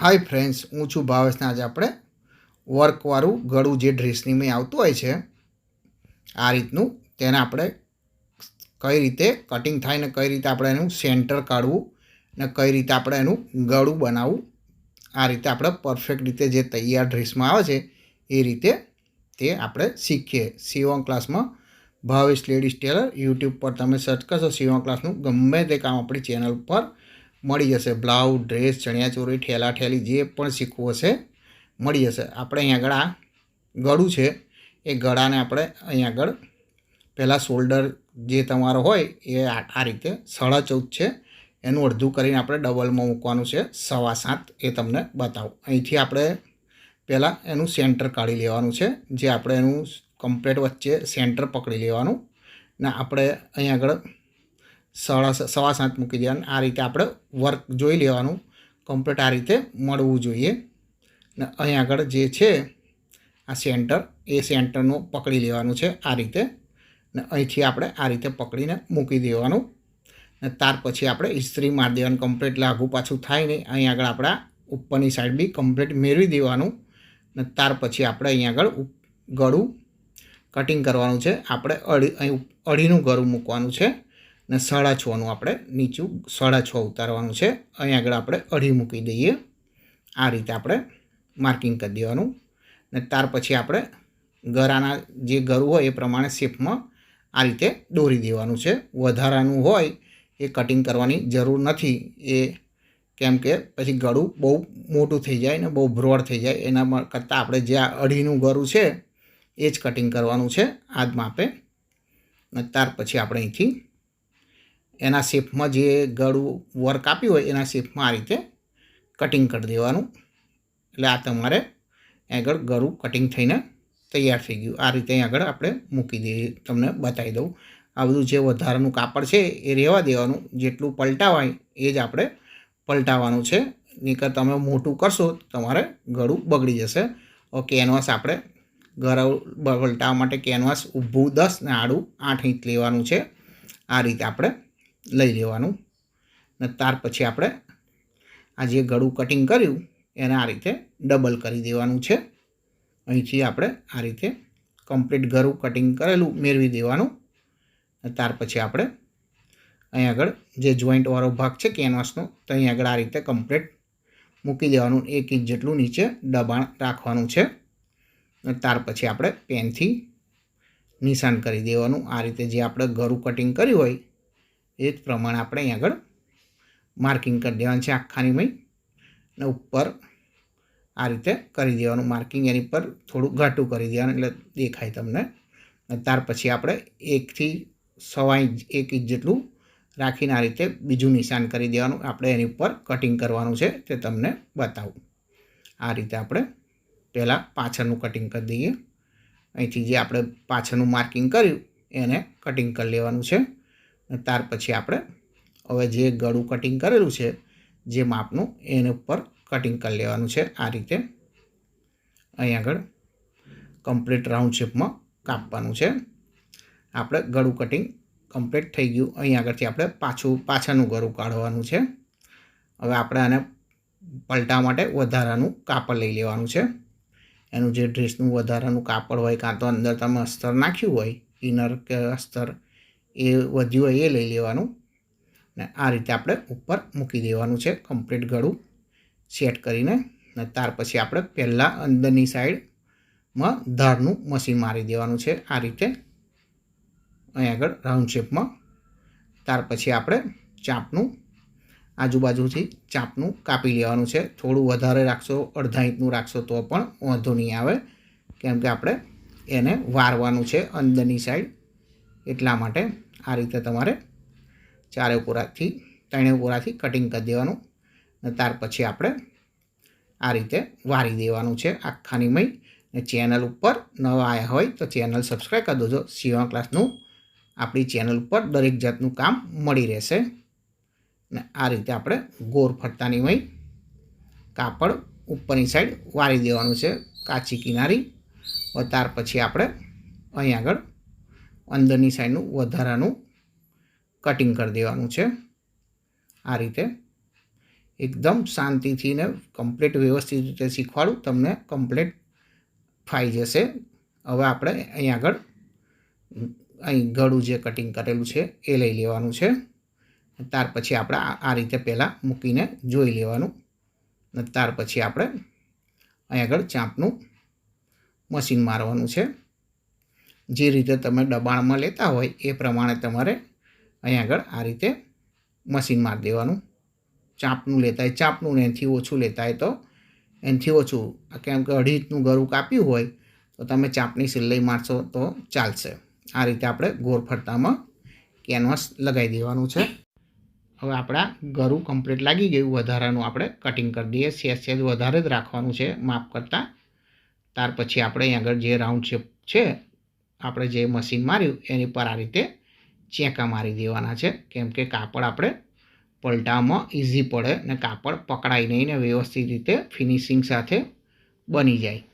Hi friends હું છું ભાવેશને આજે આપણે વર્કવાળું ગળું જે ડ્રેસની મેં આવતું હોય છે, આ રીતનું તેને આપણે કઈ રીતે કટિંગ થાય ને કઈ રીતે આપણે એનું સેન્ટર કાઢવું ને કઈ રીતે આપણે એનું ગળું બનાવવું, આ રીતે આપણે પરફેક્ટ રીતે જે તૈયાર ડ્રેસમાં આવે છે, એ રીતે તે આપણે શીખીએ. સીવણ ક્લાસમાં ભાવેશ લેડીઝ ટેલર યુટ્યુબ પર તમે સર્ચ કરશો સીવણ ક્લાસનું ગમે તે કામ આપણી ચેનલ પર મળી જશે. બ્લાઉઝ, ડ્રેસ, ચણિયાચોળી ઠેલા ઠેલી જે પણ શીખવું હશે મળી જશે. આપણે અહીં આગળ આ ગળું છે. એ ગળાને આપણે અહીં આગળ પહેલાં શોલ્ડર જે તમારો હોય એ આ રીતે સાડા ચૌદ છે. એનું અડધું કરીને આપણે ડબલમાં મૂકવાનું છે. સવા સાત એ તમને બતાવું. અહીંથી આપણે પહેલાં એનું સેન્ટર કાઢી લેવાનું છે. જે આપણે એનું કમ્પ્લેટ વચ્ચે સેન્ટર પકડી લેવાનું. ને આપણે અહીં આગળ સાડા સવા સાત મૂકી દેવાનું. આ રીતે આપણે વર્ક જોઈ લેવાનું. કમ્પ્લીટ આ રીતે મળવું જોઈએ. ને અહીં આગળ જે છે, આ સેન્ટર એ સેન્ટરનું પકડી લેવાનું છે આ રીતે. ને અહીંથી આપણે આ રીતે પકડીને મૂકી દેવાનું. ને ત્યાર પછી આપણે ઇસ્ત્રી મારી દેવાનું. કમ્પ્લીટ લાગુ પાછું થાય નહીં. અહીં આગળ આપણા ઉપરની સાઈડ બી કમ્પ્લીટ મેળવી દેવાનું. ને ત્યાર પછી આપણે અહીં આગળ ગળું કટિંગ કરવાનું છે. આપણે અઢી, અહીં અઢીનું ગળું મૂકવાનું છે. ને સાડા છનું આપણે નીચું સાડા છ ઉતારવાનું છે. અહીં આગળ આપણે અઢી મૂકી દઈએ. આ રીતે આપણે માર્કિંગ કરી દેવાનું. ને ત્યાર પછી આપણે ગરાના જે ગરું હોય એ પ્રમાણે શેપમાં આ રીતે દોરી દેવાનું છે. વધારાનું હોય એ કટિંગ કરવાની જરૂર નથી. એ કેમ કે પછી ગળું બહુ મોટું થઈ જાય ને બહુ બ્રોડ થઈ જાય એના કરતાં આપણે જે અઢીનું ગરું છે, એ જ કટિંગ કરવાનું છે. આ જ માપે ત્યાર પછી આપણે અહીંથી એના શેપમાં જે ગળું વર્ક આપ્યું હોય, એના શેપમાં આ રીતે કટિંગ કરી દેવાનું. એટલે આ તમારે આગળ ગળું કટિંગ થઈને તૈયાર થઈ ગયું. આ રીતે આગળ આપણે મૂકી દઈએ. તમને બતાવી દઉં. આ બધું જે વધારાનું કાપડ છે, એ રહેવા દેવાનું. જેટલું પલટાવાય, એ જ આપણે પલટાવવાનું છે. નહીંકર તમે મોટું કરશો, તમારે ગળું બગડી જશે. કેનવાસ આપણે ઘર પલટાવવા માટે કેનવાસ ઊભું દસ ને આડું આઠ ઇંચ લેવાનું છે. આ રીતે આપણે લઈ લેવાનું. ને ત્યાર પછી આપણે આ જે ગળું કટિંગ કર્યું, એને આ રીતે ડબલ કરી દેવાનું છે. અહીંથી આપણે આ રીતે કમ્પ્લીટ ગળું કટિંગ કરેલું મેળવી દેવાનું. ત્યાર પછી આપણે અહીં આગળ જે જોઈન્ટવાળો ભાગ છે કેનવાસનો તો અહીં આગળ આ રીતે કમ્પ્લીટ મૂકી દેવાનું, એક ઇંચ જેટલું નીચે દબાણ રાખવાનું છે. ને ત્યાર પછી આપણે પેનથી નિશાન કરી દેવાનું. આ રીતે જે આપણે ગળું કટિંગ કર્યું હોય એ જ પ્રમાણે આપણે અહીં આગળ માર્કિંગ કરી દેવાનું છે આખાની મય. ને ઉપર આ રીતે કરી દેવાનું માર્કિંગ એની પર થોડું ઘાટું કરી દેવાનું એટલે દેખાય તમને. ત્યાર પછી આપણે એકથી સવા ઇંચ, એક ઇંચ જેટલું રાખીને આ રીતે બીજું નિશાન કરી દેવાનું. આપણે એની ઉપર કટિંગ કરવાનું છે તે તમને બતાવું. આ રીતે આપણે પહેલાં પાછળનું કટિંગ કરી દઈએ. અહીંથી જે આપણે પાછળનું માર્કિંગ કર્યું, એને કટિંગ કરી લેવાનું છે. ત્યાર પછી આપણે હવે જે ગળું કટિંગ કરેલું છે, જે માપનું, એને ઉપર કટિંગ કરી લેવાનું છે. આ રીતે અહીં આગળ કમ્પ્લીટ રાઉન્ડ શેપમાં કાપવાનું છે. આપણે ગળું કટિંગ કમ્પ્લીટ થઈ ગયું. અહીં આગળથી આપણે પાછું, પાછળનું ગળું કાઢવાનું છે. હવે આપણે આને પલટા માટે વધારાનું કાપડ લઈ લેવાનું છે. એનું જે ડ્રેસનું વધારાનું કાપડ હોય કાં તો અંદર તમે અસ્તર નાખ્યું હોય ઇનર કે અસ્તર એ વધ્યું હોય એ લઈ લેવાનું. ને આ રીતે આપણે ઉપર મૂકી દેવાનું છે કમ્પ્લીટ ગળું સેટ કરીને. ને ત્યાર પછી આપણે પહેલાં અંદરની સાઈડમાં ધારનું મશીન મારી દેવાનું છે, આ રીતે. અહીં આગળ રાઉન્ડ શેપમાં ત્યાર પછી આપણે ચાપનું આજુબાજુથી ચાપનું કાપી લેવાનું છે. થોડું વધારે રાખશો, અડધા ઇંચનું રાખશો તો પણ વાંધો નહીં આવે. કેમ કે આપણે એને વારવાનું છે અંદરની સાઈડ એટલા માટે. આ રીતે તમારે ચારે કોરાથી ત્રણે કોરાથી કટિંગ કરી દેવાનું. અને ત્યાર પછી આપણે આ રીતે વારી દેવાનું છે આખાની મય. ને ચેનલ ઉપર નવા આવ્યા હોય તો ચેનલ સબસ્ક્રાઈબ કરી દેજો. સીવા ક્લાસનું આપણી ચેનલ ઉપર દરેક જાતનું કામ મળી રહેશે. ને આ રીતે આપણે ગોર ફરતાની મય કાપડ ઉપરની સાઈડ વારી દેવાનું છે કાચી કિનારી. ત્યાર પછી આપણે અહીં આગળ અંદરની સાઈડનું વધારાનું કટિંગ કરી દેવાનું છે. આ રીતે એકદમ શાંતિથી ને કમ્પ્લીટ વ્યવસ્થિત રીતે શીખવાડું, તમને કમ્પ્લીટ ફાઈ જશે. હવે આપણે અહીં આગળ અહીં ગળું જે કટિંગ કરેલું છે એ લઈ લેવાનું છે. ત્યાર પછી આપણે આ રીતે પહેલાં મૂકીને જોઈ લેવાનું. ત્યાર પછી આપણે અહીં આગળ ચાંપનું મશીન મારવાનું છે. જે રીતે તમે દબાણમાં લેતા હોય એ પ્રમાણે તમારે અહીં આગળ આ રીતે મશીન મારી દેવાનું. ચાંપનું લેતા હોય, ચાંપનું ને એનાથી ઓછું લેતા હોય તો એનાથી ઓછું. કેમ કે અઢી ઇંચનું ગરું કાપ્યું હોય તો તમે ચાંપની સિલાઈ મારશો તો ચાલશે. આ રીતે આપણે ગોળ ફરતામાં કેનવાસ લગાવી દેવાનું છે. હવે આપણા ગરું કમ્પ્લીટ લાગી ગયું. વધારાનું આપણે કટિંગ કરી દઈએ. સેજ સેજ વધારે જ રાખવાનું છે માપ કરતાં. ત્યાર પછી આપણે અહીં આગળ જે રાઉન્ડ શેપ છે આપણે જે મશીન માર્યું, એની પર આ રીતે ચેંકા મારી દેવાના છે. કેમ કે કાપડ આપણે પલટામાં ઇઝી પડે ને કાપડ પકડાય નહીં ને વ્યવસ્થિત રીતે ફિનિશિંગ સાથે બની જાય.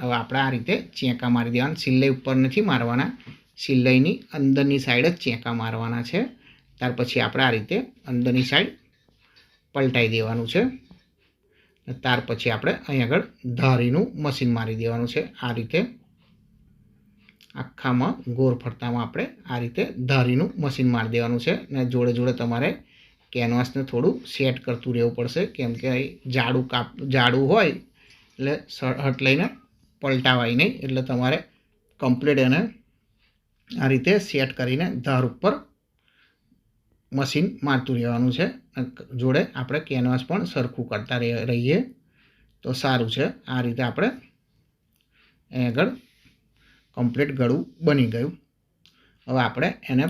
હવે આપણે આ રીતે ચેંકા મારી દેવાના. સિલાઈ ઉપર નથી મારવાના. સિલાઈની અંદરની સાઈડ જ ચેંકા મારવાના છે. ત્યાર પછી આપણે આ રીતે અંદરની સાઈડ પલટાઈ દેવાનું છે. ત્યાર પછી આપણે અહીં આગળ ધારીનું મશીન મારી દેવાનું છે. આ રીતે આખામાં ગોળ ફરતામાં આપણે આ રીતે ધારીનું મશીન મારી દેવાનું છે ને જોડે જોડે તમારે કેનવાસને થોડું સેટ કરતું રહેવું પડશે. કેમ કે જાડું કાપ, જાડું હોય એટલે હટ લઈને પલટાવાય નહીં. એટલે તમારે કમ્પ્લીટ એને આ રીતે સેટ કરીને ધાર ઉપર મશીન મારતું રહેવાનું છે. જોડે આપણે કેનવાસ પણ સરખું કરતા રહીએ. તો સારું છે. આ રીતે આપણે આગળ કમ્પ્લીટ ગળું બની ગયું. હવે આપણે એને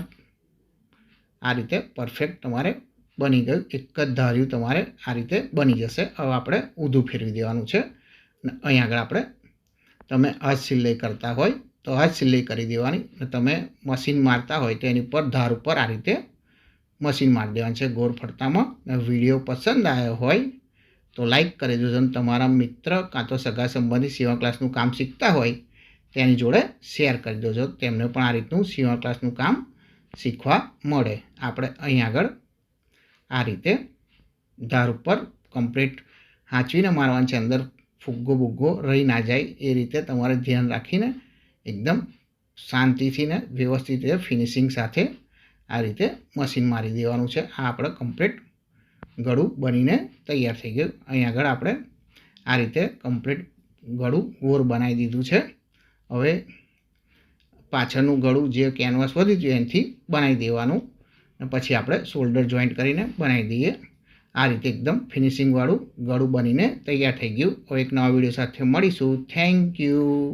આ રીતે પરફેક્ટ તમારે બની ગયું. એક જ ધાર્યું તમારે આ રીતે બની જશે. હવે આપણે ઊંધું ફેરવી દેવાનું છે. અને અહીં આગળ આપણે તમે આ સિલાઈ કરતા હોય તો આ સિલાઈ કરી દેવાની. તમે મશીન મારતા હોય તો એની પર ધાર ઉપર આ રીતે મશીન મારી દેવાનું છે ગોળ ફરતામાં વીડિયો પસંદ આવ્યો હોય તો લાઈક કરી દેજો. તમારા મિત્ર કાં તો સગા સંબંધી સેવા ક્લાસનું કામ શીખતા હોય તેની જોડે શેર કરી દેજો. તેમને પણ આ રીતનું સીવણ ક્લાસનું કામ શીખવા મળે. આપણે અહીં આગળ આ રીતે ધાર ઉપર કમ્પ્લીટ હાંચવીને મારવાનું છે. અંદર ફુગ્ગો બુગ્ગો રહી ના જાય. એ રીતે તમારે ધ્યાન રાખીને એકદમ શાંતિથી ને વ્યવસ્થિત રીતે ફિનિશિંગ સાથે આ રીતે મશીન મારી દેવાનું છે. આ આપણે કમ્પ્લીટ ગળું બનીને તૈયાર થઈ ગયું. અહીં આગળ આપણે આ રીતે કમ્પ્લીટ ગળું ગોર બનાવી દીધું છે. હવે પાછળનું ગળું જે કેનવાસ વધી ગયું એનાથી બનાવી દેવાનું. અને પછી આપણે શોલ્ડર જોઈન્ટ કરીને બનાવી દઈએ. આ રીતે એકદમ ફિનિશિંગવાળું ગળું બનીને તૈયાર થઈ ગયું. હવે એક નવા વીડિયો સાથે મળીશું. Thank you